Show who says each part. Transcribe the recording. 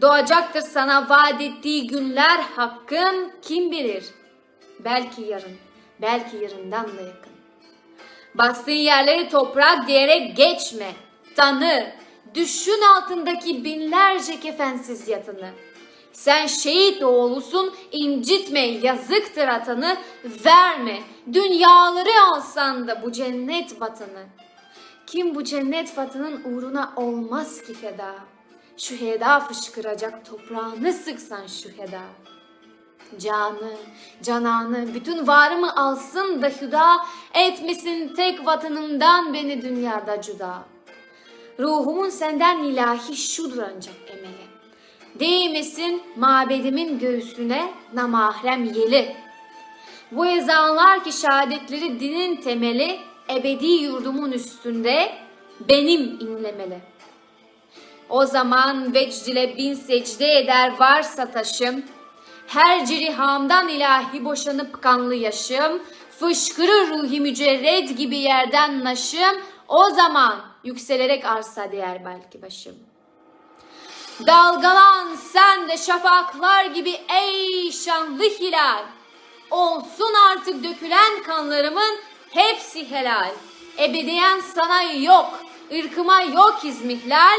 Speaker 1: Doğacaktır sana vaat ettiği günler hakkın kim bilir. Belki yarın, belki yarından da yakın. Bastığın yerleri toprak diyerek geçme. Tanı, düşün altındaki binlerce kefensiz yatını. Sen şehit oğlusun, incitme yazıktır atanı, verme. Dünyaları alsan da bu cennet vatanı. Kim bu cennet vatanın uğruna olmaz ki feda. Şu heda fışkıracak toprağını sıksan şu heda. Canı, cananı, bütün varımı alsın da hüda, etmesin tek vatanımdan beni dünyada cüda. Ruhumun senden ilahi şudur ancak emeli. Değmesin mabedimin göğsüne namahrem yeli. Bu ezanlar ki şehadetleri dinin temeli, ebedi yurdumun üstünde benim inlemeli. O zaman vecdile bin secde eder varsa taşım, her cirihamdan ilahi boşanıp kanlı yaşım, fışkırır ruhi mücerred gibi yerden naşım, o zaman yükselerek arsa değer belki başım. Dalgalan sen de şafaklar gibi ey şanlı hilal. Olsun artık dökülen kanlarımın hepsi helal. Ebediyen sana yok, ırkıma yok izmihlal.